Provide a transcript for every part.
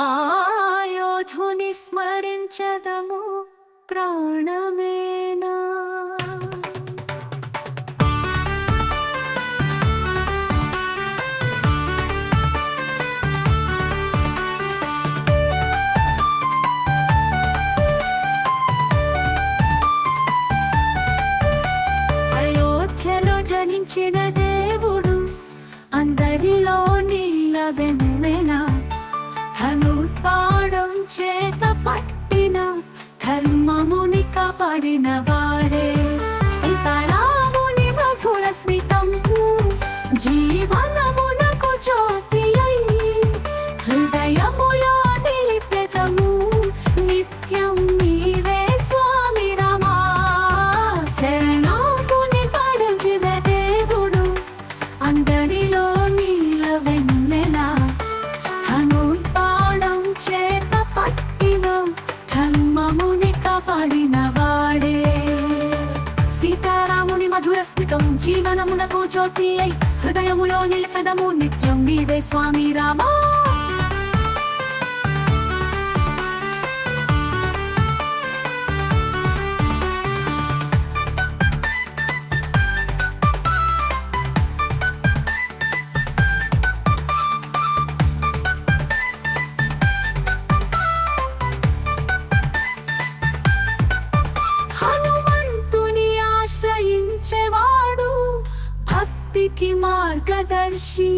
ఆయోధుని స్మరించదము ప్రాణమేనా? అయోధ్యలో జనించిన దేవుడు అందరిలో నీలవెన్నెన ధనుర్పాడం చేత పట్టిన ధర్మముని కాపాడిన వాడే. మధుర స్మితం జీవనమునకు జ్యోతి అయి హృదయములో నిలిపెదము నిత్యం నీవే స్వామి రామా. జాతికి మార్గదర్శి.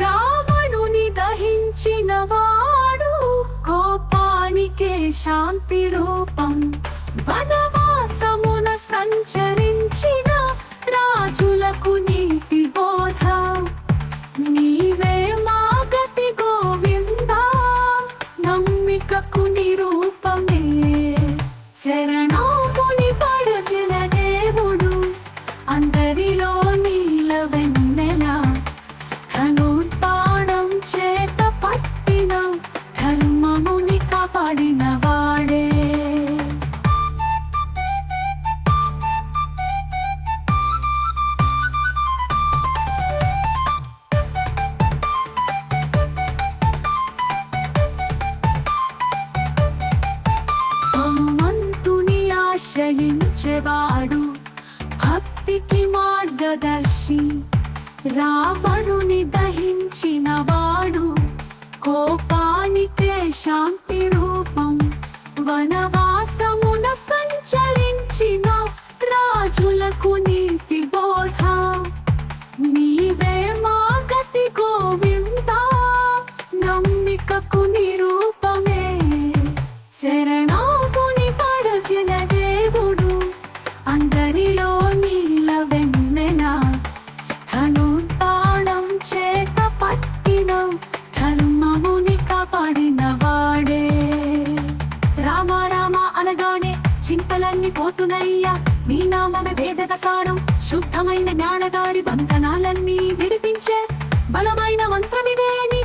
రావణుని దహించిన వాడు కోపానికే శాంతి రూపం. వన ఆశ్రయించేవాడు భక్తికి మార్గదర్శి రావణుని దహించిన చింతలన్నీ పోతున్నయ్యా నీ నామమే వేదక సారం. శుద్ధమైన జ్ఞానదారి బంధనాలన్నీ విడిపించే బలమైన మంత్రమిదే నీ